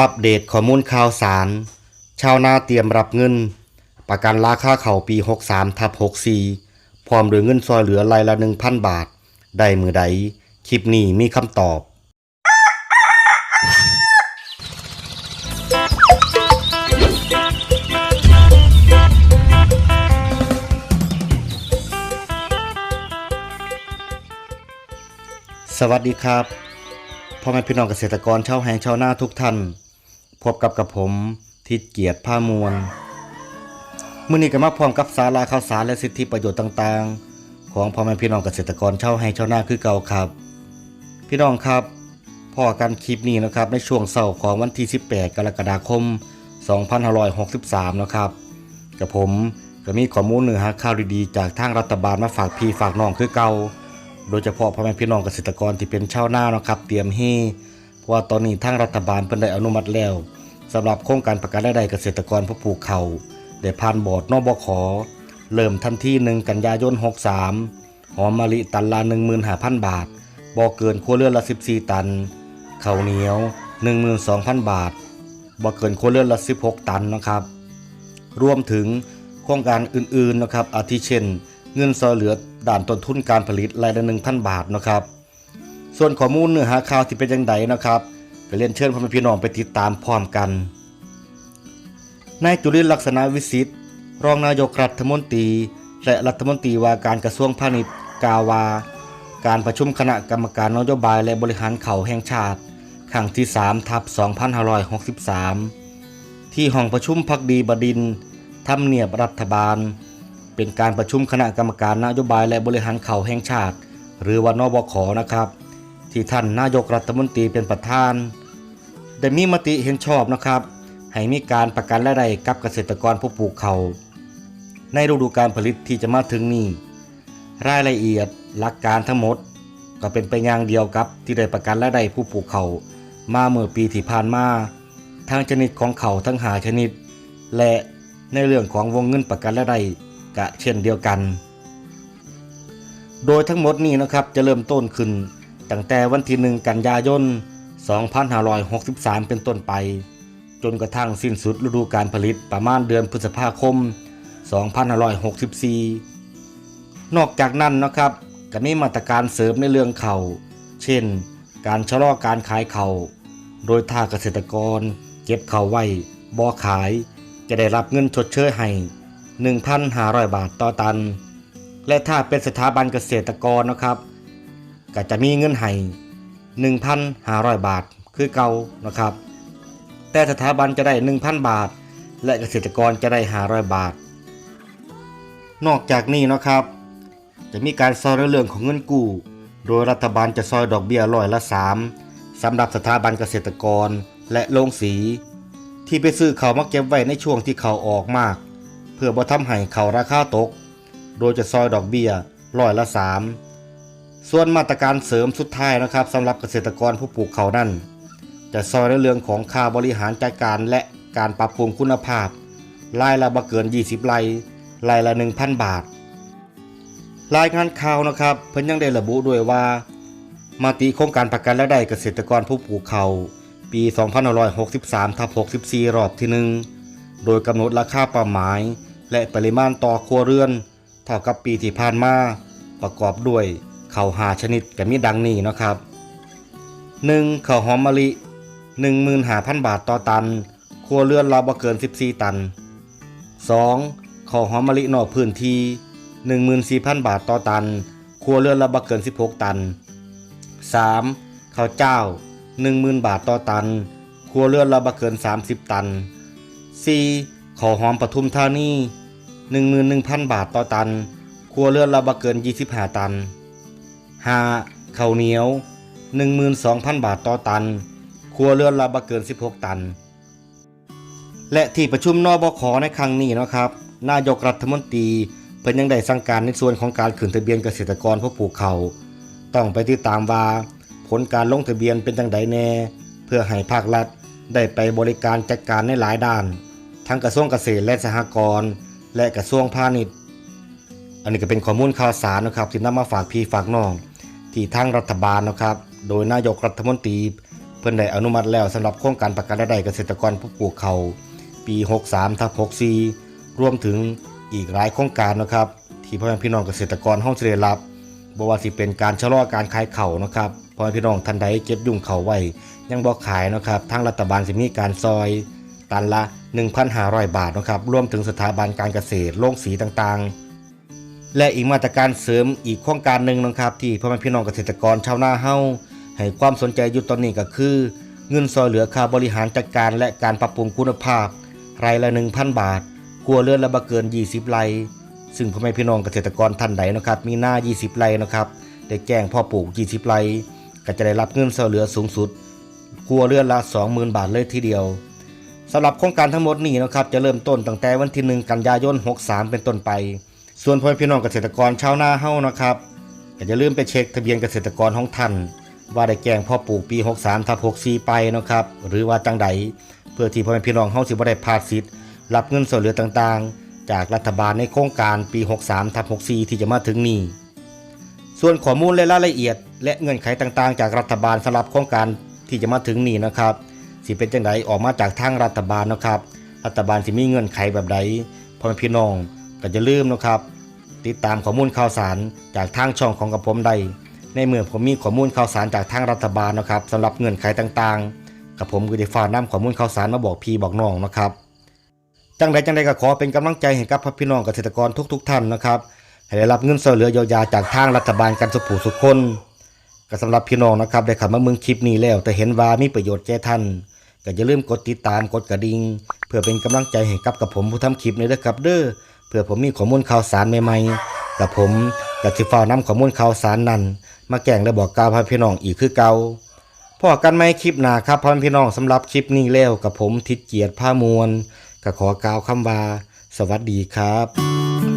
อัปเดตข้อมูลข่าวสาร ชาวนาเตรียมรับเงิน ประกันราคาเข่าปี 63ทับ64 พร้อมด้วยเงินซอยเหลือรายละ 1,000 บาท ได้มือใด คลิปนี้มีคำตอบ สวัสดีครับพ่อแม่พี่น้องเกษตรกรชาวแห่งชาวนาทุกท่าน พบกับกับผมทิดเกียรติผ้ามวลมื้อนี้ก็มาพร้อมกับสาระข่าวสารและสิทธิประโยชน์ต่างๆ ของพ่อแม่พี่น้องเกษตรกรเช่าวแห่งชาวนาคือเก่าครับ พี่น้องครับพ่อกันคลิปนี้นะครับในช่วงเสาร์ของวันที่ 18 กรกฎาคม 2563 นะครับกับผมก็มีข้อมูลเนื้อหาข่าวดีๆจากทางรัฐบาลมาฝากพี่ฝากน้องคือเก่าโดยเฉพาะพ่อแม่พี่น้องเกษตรกรที่เป็นชาวนานะครับ เตรียมเฮ เพราะว่าตอนนี้ทางรัฐบาลเพิ่นได้อนุมัติแล้วสำหรับโครงการประกันรายได้เกษตรกรผู้ปลูกเขาได้ผ่านบอร์ดนบขเริ่มทันที่1กันยายน 63 หอมมะลิตันละ15,000 บาทบ่เกินครัวเรือนละ 14 ตันข้าวเหนียว 12,000 บาทบ่เกินครัวเรือนละ 16 ตันนะครับ รวมถึงโครงการอื่นๆนะครับอาทิเช่น เงินซอยเหลือด่านต้นทุนการผลิตรายละ 1,000 บาทนะครับ ส่วนข้อมูลเนื้อหาข่าวที่เป็นยังไงนะครับก็เรียนเชิญพ่อแม่พี่น้องไปติดตามพร้อมกันนายจุลินลักษณะวิสิทธิ์รองนายกรัฐมนตรี และรัฐมนตรีว่าการกระทรวงพาณิชย์กาวา การประชุมคณะกรรมการนโยบายและบริหารเขาแห่งชาติครั้งที่3ทับ2563 ที่ห้องประชุมพักดีบดินทร์ทำเนียบรัฐบาล เป็นการประชุมคณะกรรมการนโยบายและบริหารเขาแห่งชาติ หรือว่านบขนะครับ ที่ท่านนายกรัฐมนตรีเป็นประธาน ได้มีมติเห็นชอบนะครับ ให้มีการประกันรายได้กับเกษตรกรผู้ปลูกเขา ในฤดูการผลิตที่จะมาถึงนี้ รายละเอียดหลักการทั้งหมด ก็เป็นไปอย่างเดียวกับที่ได้ประกันรายได้ผู้ปลูกเขามาเมื่อปีที่ผ่านมาทั้งชนิดของเขาทั้งหาชนิด และในเรื่องของวงเงินประกันรายได้กะเช่นเดียวกัน โดยทั้งหมดนี้นะครับจะเริ่มต้นขึ้น ตั้งแต่วันที่หนึ่งกันยายน 2563 เป็นต้นไป จนกระทั่งสิ้นสุดฤดูการผลิตประมาณเดือนพฤษภาคม 2564 นอกจากนั้นนะครับก็มีมาตรการเสริมในเรื่องเขาเช่น การชะลอการขายเขาโดยถ้าเกษตรกร เก็บเข่าไว้บ่ขาย จะได้รับเงินชดเชยให้ 1,500 บาทต่อตัน และถ้าเป็นสถาบันเกษตรกรนะครับ ก็จะมีเงินให้1,500 บาทคือเก่านะครับ แต่สถาบันจะได้ 1,000 บาท และเกษตรกรจะได้ 500 บาท นอกจากนี้นะครับ จะมีการซอยเรื่องของเงินกู้ โดยรัฐบาลจะซอยดอกเบี้ยร้อยละ 3สำหรับสถาบันเกษตรกรและโรงสี ที่ไปซื้อเขามาเก็บไว้ในช่วงที่เขาออกมาก เพื่อบ่ทำให้เขาราคาตก โดยจะซอยดอกเบี้ยร้อยละ 3 ส่วนมาตรการเสริมสุดท้ายนะครับสำหรับเกษตรกรผู้ปลูกเขาวนั่น จะซอยในเรื่องของค่าบริหารจัดการและการปรับปรุงคุณภาพรายละบ่เกิน 20ไร่ไรายละ 1,000 บาท รายงานข่าวนะครับเพิ่นยังได้ระบุด้วยว่า มาติโครงการประกันและได้เกษตรกรผู้ปลูกเขาวปี 2563ทับ64 รอบที่หนึ่งโดยกำหนดราคาเป้าหมาย และปริมาณต่อครัวเรือน เท่ากับปีที่ผ่านมาประกอบด้วย ข้าวหาชนิดก็มีดังนี้นะครับ 1. ข้าวหอมมะลิ 15,000 บาทต่อตัน ครัวเรือนเราบ่เกิน 14 ตัน 2. ข้าวหอมมะลินอกพื้นที่ 14,000 บาทต่อตัน ครัวเรือนละบ่เกิน 16 ตัน 3. ข้าวเจ้า 10,000 บาทต่อตัน ครัวเรือนละบ่เกิน 30 ตัน 4. ข้าวหอมปทุมธานี11,000 บาทต่อตัน ครัวเรือนละบ่เกิน 25 ตัน 5. ข้าวเหนียว 12,000 บาทต่อตัน ครัวเรือนละบ่เกิน 16 ตัน และที่ประชุมนบขในครั้งนี้นะครับ นายกรัฐมนตรีเพิ่นยังได้สั่งการในส่วนของการขึ้นทะเบียนเกษตรกรผู้ปลูกเขาต้องไปติดตามว่า ผลการลงทะเบียนเป็นจังไดแน่ เพื่อให้ภาครัฐได้ไปบริการจัดการในหลายด้าน ทั้งกระทรวงเกษตรและสหกรณ์และกระทรวงพาณิชย์ อันนี้ก็เป็นข้อมูลข่าวสารนะครับที่นำมาฝากพี่ฝากน้อง ที่ทางรัฐบาลนะครับ โดยนายกรัฐมนตรีเพิ่นได้อนุมัติแล้วสำหรับโครงการประกันรายได้เกษตรกรผู้ปลูกเขาปี 63ทับ64 รวมถึงอีกหลายโครงการนะครับ ที่พ่อแม่พี่น้องเกษตรกรห้องจะได้รับบ่ว่าสิเป็นการชะลอการขายเข่านะครับพ่อแม่พี่น้องท่านใดเก็บยุ่งเข่าวไว้ ยังบ่ขายนะครับทางรัฐบาลสิมีการซอยตันละ 1,500 บาทนะครับรวมถึงสถาบันการเกษตรโรงสีต่างๆ และอีกมาตรการเสริมอีกโครงการหนึ่งนะครับ ที่พ่อแม่พี่น้องเกษตรกรชาวนาเฮาให้ความสนใจอยู่ตอนนี้ก็คือ เงินซอยเหลือค่าบริหารจัดการและการปรับปรุงคุณภาพ รายละ 1,000 บาทครัวเรือนละบ่เกิน 20 ไร่ซึ่งพ่อแม่พี่น้องเกษตรกรท่านใดนะครับ มีหน้า 20 ไร่นะครับได้แจ้งพ่อปลูก 20 ไร่ก็จะได้รับเงินซอยเหลือสูงสุดครัวเรือนละ 20,000 บาทเลยทีเดียวสำหรับโครงการทั้งหมดนี้นะครับจะเริ่มต้นตั้งแต่วันที่ 1 กันยายน 63 เป็นต้นไป ส่วนพ่อแม่พี่น้องเกษตรกรชาวนาเฮ้านะครับก็อย่าลืมไปเช็คทะเบียนเกษตรกรของท่านว่าได้แจ้งพ่อปลูกปี 63ทับ64 ไปนะครับหรือว่าจังใดเพื่อที่พ่อแม่พี่น้องเฮาสิบ่ได้พลาดสิทธิ์รับเงินส่วนเหลือต่างๆ จากรัฐบาลในโครงการปี 63ทับ64 ที่จะมาถึงนี้ส่วนข้อมูลและรายละเอียด และเงื่อนไขต่างๆ จากรัฐบาลสำหรับโครงการที่จะมาถึงนี้นะครับสิเป็นจังไดออกมาจากทางรัฐบาลนะครับ รัฐบาลสิมีเงื่อนไขแบบใดพ่อแม่พี่น้อง ก็จะลืมนะครับ ติดตามข้อมูลข่าวสารจากทางช่องของกับผมได้ในเมื่อผมมีข้อมูลข่าวสารจากทางรัฐบาลนะครับสำหรับเงื่อนไขต่างๆ กับผมก็ได้ฝากนำข้อมูลข่าวสารมาบอกพี่บอกน้องนะครับจังใดจังใดก็ขอเป็นกำลังใจให้กับพี่น้องเกษตรกรทุกๆท่านนะครับให้ได้รับเงินช่วยเหลือเยียวยาจากทางรัฐบาลกันสุขผู้สุขคนก็สำหรับพี่น้องนะครับได้ข้ามาเมืองคลิปนี้แล้ว แต่เห็นว่ามีประโยชน์แก่ท่านก็อย่าลืมกดติดตามกดกระดิ่งเพื่อเป็นกำลังใจให้กับกับผมผู้ทำคลิปนี้ด้วยครับเด้อ เพื่อผมมีข้อมูลข่าวสารใหม่ๆกับผมกับสิฟ้าวนำข้อมูลข่าวสารนั้น มาแก่งและบอกกล่าวพ่อพี่น้องอีกคือเก่าพอกันไม่คลิปหนาครับพ่อพี่น้องสำหรับคลิปนี้แล้วกับผมทิดเกียรติผ้ามวลก็ขอกล่าวคำว่า สวัสดีครับ